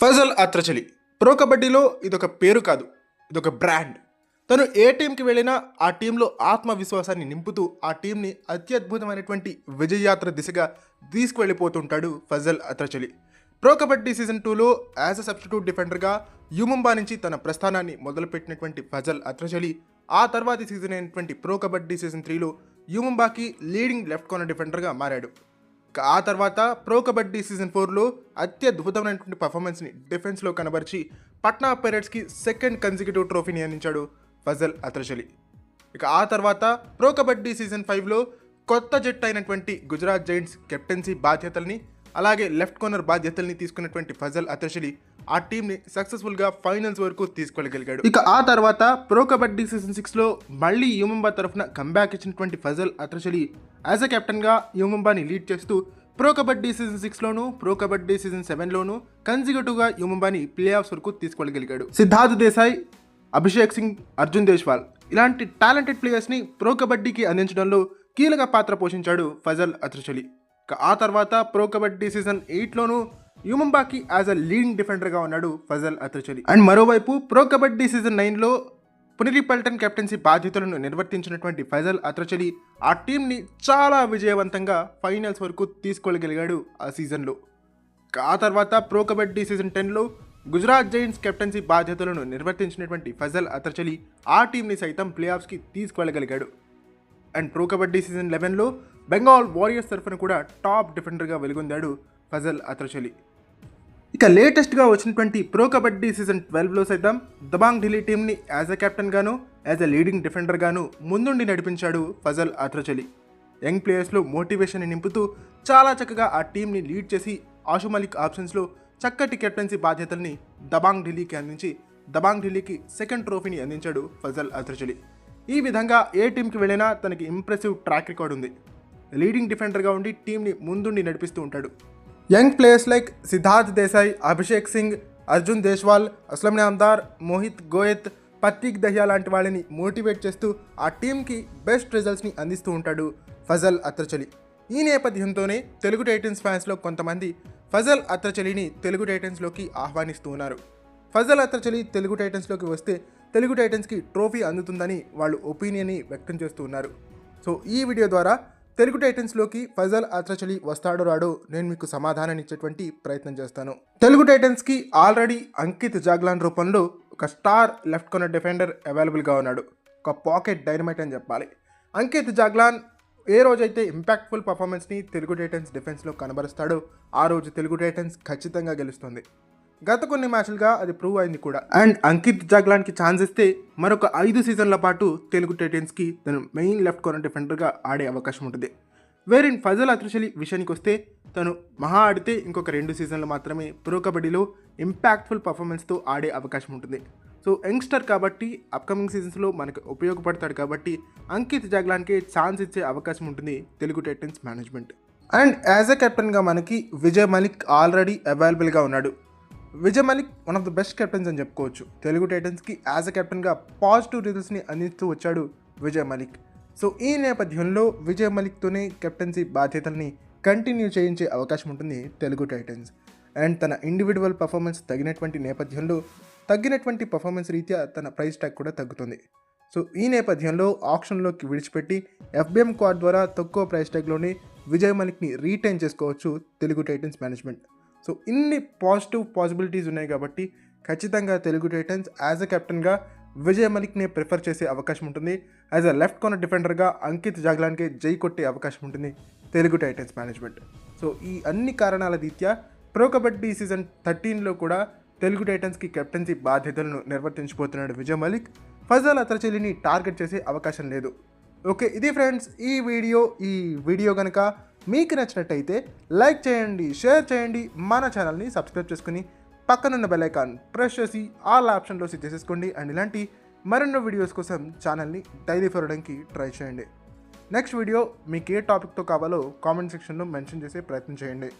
Fazal Atrachali. Pro కబడ్డీలో ఇదొక పేరు కాదు ఇదొక బ్రాండ్. తను ఏ టీంకి వెళ్ళినా ఆ టీంలో ఆత్మవిశ్వాసాన్ని నింపుతూ ఆ టీంని అత్యద్భుతమైనటువంటి విజయయాత్ర దిశగా తీసుకువెళ్ళిపోతుంటాడు ఫజల్ అత్రచలి. ప్రో కబడ్డీ సీజన్ టూలో యాజ్ అ సబ్స్టిట్యూట్ డిఫెండర్గా యుముంబా నుంచి తన ప్రస్థానాన్ని మొదలుపెట్టినటువంటి ఫజల్ అత్రచలి ఆ తర్వాతి సీజన్ అయినటువంటి ప్రో కబడ్డీ సీజన్ త్రీలో యుముంబాకి లీడింగ్ లెఫ్ట్ కార్నర్ డిఫెండర్గా మారాడు. ఆ తర్వాత ప్రో కబడ్డీ సీజన్ ఫోర్లో అత్యద్భుతమైనటువంటి పర్ఫార్మెన్స్ని డిఫెన్స్లో కనబరిచి పట్నా పైరట్స్కి సెకండ్ కన్సిక్యూటివ్ ట్రోఫీని అందించాడు ఫజల్ అత్రచలి ఇక ఆ తర్వాత ప్రో కబడ్డీ సీజన్ ఫైవ్లో కొత్త జట్టు అయినటువంటి గుజరాత్ జైంట్స్ కెప్టెన్సీ బాధ్యతల్ని అలాగే లెఫ్ట్ కార్నర్ బాధ్యతల్ని తీసుకున్నటువంటి ఫజల్ అత్రచలి ఆ టీంని సక్సెస్ఫుల్గా ఫైనల్స్ వరకు తీసుకెళ్ళగలిగాడు. ఇక ఆ తర్వాత ప్రో కబడ్డీ సీజన్ సిక్స్లో మళ్ళీ యుముంబా తరఫున కంబ్యాక్ ఇచ్చినటువంటి ఫజల్ అత్రచలి యాజ్ అ కెప్టెన్గా యుమంబాని లీడ్ చేస్తూ ప్రో కబడ్డీ సీజన్ సిక్స్లోనూ ప్రో కబడ్డీ సీజన్ సెవెన్లోనూ కన్సిక్యూటివ్గా యుమంబాని ప్లే ఆఫ్స్ వరకు తీసుకెళ్ళగలిగాడు. సిద్ధార్థ్ దేశాయ్ అభిషేక్ సింగ్ అర్జున్ దేశ్వాల్ ఇలాంటి టాలెంటెడ్ ప్లేయర్స్ని ప్రో కబడ్డీకి అందించడంలో కీలక పాత్ర పోషించాడు ఫజల్ అత్రచలి. ఆ తర్వాత ప్రో కబడ్డీ సీజన్ ఎయిట్లోనూ యుమంబాకి యాజ్ అ లీడింగ్ డిఫెండర్గా ఉన్నాడు ఫజల్ అత్రచలి. అండ్ మరోవైపు ప్రో కబడ్డీ సీజన్ నైన్లో పునిరి పల్టన్ కెప్టెన్సీ బాధ్యతలను నిర్వర్తించినటువంటి ఫైజల్ అత్రచలి ఆ టీంని చాలా విజయవంతంగా ఫైనల్స్ వరకు తీసుకోగలిగాడు ఆ సీజన్లో. ఆ తర్వాత ప్రో కబడ్డీ సీజన్ టెన్లో గుజరాత్ జైంట్స్ కెప్టెన్సీ బాధ్యతలను నిర్వర్తించినటువంటి ఫజల్ అత్రచలి ఆ టీంని సైతం ప్లే ఆఫ్స్కి తీసుకువెళ్ళగలిగాడు అండ్ ప్రో కబడ్డీ సీజన్ లెవెన్లో బెంగాల్ వారియర్స్ తరఫున కూడా టాప్ డిఫెండర్గా వెలుగొందాడు ఫజల్ అత్రచలి. ఇక లేటెస్ట్గా వచ్చినటువంటి ప్రో కబడ్డీ సీజన్ ట్వెల్వ్లో సైతం దబాంగ్ ఢిల్లీ టీంని యాజ్ అ కెప్టెన్గాను యాజ్ అ లీడింగ్ డిఫెండర్గాను ముందుండి నడిపించాడు ఫజల్ అత్రచలి. యంగ్ ప్లేయర్స్లో మోటివేషన్ నింపుతూ చాలా చక్కగా ఆ టీంని లీడ్ చేసి ఆషు మలిక్ ఆప్షన్స్లో చక్కటి కెప్టెన్సీ బాధ్యతల్ని దబాంగ్ ఢిల్లీకి అందించి దబాంగ్ ఢిల్లీకి సెకండ్ ట్రోఫీని అందించాడు ఫజల్ అత్రచలి. ఈ విధంగా ఏ టీంకి వెళ్ళినా తనకి ఇంప్రెసివ్ ట్రాక్ రికార్డ్ ఉంది లీడింగ్ డిఫెండర్గా ఉండి టీంని ముందుండి నడిపిస్తూ ఉంటాడు. Young players like Siddharth Desai Abhishek Singh Arjun Deshwal Aslam Inamdar Mohit Goyat Pratik Dahiya లాంటి వాళ్ళని మోటివేట్ చేస్తూ ఆ టీంకి బెస్ట్ రిజల్ట్స్ని అందిస్తూ ఉంటాడు ఫజల్ అత్రచలి ఈ నేపథ్యంతోనే తెలుగు టైటన్స్ ఫ్యాన్స్లో కొంతమంది ఫజల్ అత్రచలిని తెలుగు టైటన్స్లోకి ఆహ్వానిస్తూ ఉన్నారు. ఫజల్ అత్రచలి తెలుగు టైటన్స్లోకి వస్తే తెలుగు టైటన్స్కి ట్రోఫీ అందుతుందని వాళ్ళు ఒపీనియన్ని వ్యక్తం చేస్తూ ఉన్నారు. సో ఈ వీడియో ద్వారా తెలుగు టైటన్స్లోకి ఫజల్ అత్రచలి వస్తాడో రాడో నేను మీకు సమాధానం ఇచ్చేటువంటి ప్రయత్నం చేస్తాను. తెలుగు టైటన్స్కి ఆల్రెడీ అంకిత్ జాగ్లాన్ రూపంలో ఒక స్టార్ లెఫ్ట్ కార్నర్ డిఫెండర్ అవైలబుల్గా ఉన్నాడు. ఒక పాకెట్ డైనమైట్ అని చెప్పాలి. అంకిత్ జాగ్లాన్ ఏ రోజైతే ఇంపాక్ట్ఫుల్ పర్ఫార్మెన్స్ని తెలుగు టైటన్స్ డిఫెన్స్లో కనబరుస్తాడో ఆ రోజు తెలుగు టైటన్స్ ఖచ్చితంగా గెలుస్తుంది. గత కొన్ని మ్యాచ్లుగా అది ప్రూవ్ అయింది కూడా. అండ్ అంకిత్ జాగ్లాన్కి ఛాన్స్ ఇస్తే మరొక ఐదు సీజన్ల పాటు తెలుగు టైటన్స్కి తను మెయిన్ లెఫ్ట్ కార్నర్ డిఫెండర్గా ఆడే అవకాశం ఉంటుంది. వేరిన్ ఫజల్ అత్రచలి విషయానికి వస్తే తను మహా ఆడితే ఇంకొక రెండు సీజన్లు మాత్రమే ప్రో కబడ్డీలో ఇంపాక్ట్ఫుల్ పర్ఫార్మెన్స్తో ఆడే అవకాశం ఉంటుంది. సో యంగ్స్టర్ కాబట్టి అప్కమింగ్ సీజన్స్లో మనకు ఉపయోగపడతాడు కాబట్టి అంకిత్ జాగ్లాన్కి ఛాన్స్ ఇచ్చే అవకాశం ఉంటుంది Telugu Titans management and as a కెప్టెన్గా మనకి విజయ్ మలిక్ ఆల్రెడీ అవైలబుల్గా ఉన్నాడు. Vijay Malik one of the best captains అని చెప్పుకోవచ్చు. తెలుగు టైటన్స్కి యాజ్ అ కెప్టెన్గా పాజిటివ్ రిజల్ట్స్ని అందిస్తూ వచ్చాడు విజయ్ మలిక్ సో ఈ నేపథ్యంలో విజయ్ మలిక్తోనే కెప్టెన్సీ బాధ్యతల్ని కంటిన్యూ చేయించే అవకాశం ఉంటుంది తెలుగు టైటన్స్ అండ్ తన ఇండివిజువల్ పర్ఫార్మెన్స్ తగినటువంటి నేపథ్యంలో తగ్గినటువంటి పర్ఫార్మెన్స్ రీత్యా తన ప్రైస్ ట్యాగ్ కూడా తగ్గుతుంది. సో ఈ నేపథ్యంలో ఆప్షన్లోకి విడిచిపెట్టి ఎఫ్బిఎం కార్డ్ ద్వారా తక్కువ ప్రైస్ ట్యాగ్లోనే విజయ్ మలిక్ని రీటైన్ చేసుకోవచ్చు తెలుగు టైటన్స్ మేనేజ్మెంట్ సో ఇన్ని పాజిటివ్ పాసిబిలిటీస్ ఉన్నాయి కాబట్టి ఖచ్చితంగా తెలుగు టైటన్స్ యాజ్ అ కెప్టెన్గా విజయ్ మలిక్ని ప్రిఫర్ చేసే అవకాశం ఉంటుంది. యాజ్ అ లెఫ్ట్ కార్నర్ డిఫెండర్గా అంకిత్ జాగ్లాన్కే జై కొట్టే అవకాశం ఉంటుంది తెలుగు టైటన్స్ మేనేజ్మెంట్ సో ఈ అన్ని కారణాల రీత్యా ప్రో కబడ్డీ సీజన్ థర్టీన్లో కూడా తెలుగు టైటన్స్కి కెప్టెన్సీ బాధ్యతలను నిర్వర్తించబోతున్నాడు విజయ్ మలిక్. ఫజల్ అత్రచలిని టార్గెట్ చేసే అవకాశం లేదు. ఓకే ఇది ఫ్రెండ్స్ ఈ వీడియో ఈ వీడియో కనుక మీకు నచ్చినట్టయితే లైక్ చేయండి షేర్ చేయండి మన ఛానల్ని సబ్స్క్రైబ్ చేసుకుని పక్కనున్న బెల్ ఐకాన్ ప్రెస్ చేసి ఆల్ ఆప్షన్లో సెట్ చేసేసుకోండి అండ్ ఇలాంటి మరెన్నో వీడియోస్ కోసం ఛానల్ని డైలీ ఫరడానికి ట్రై చేయండి. నెక్స్ట్ వీడియో మీకు ఏ టాపిక్తో కావాలో కామెంట్ సెక్షన్లో మెన్షన్ చేసే ప్రయత్నం చేయండి.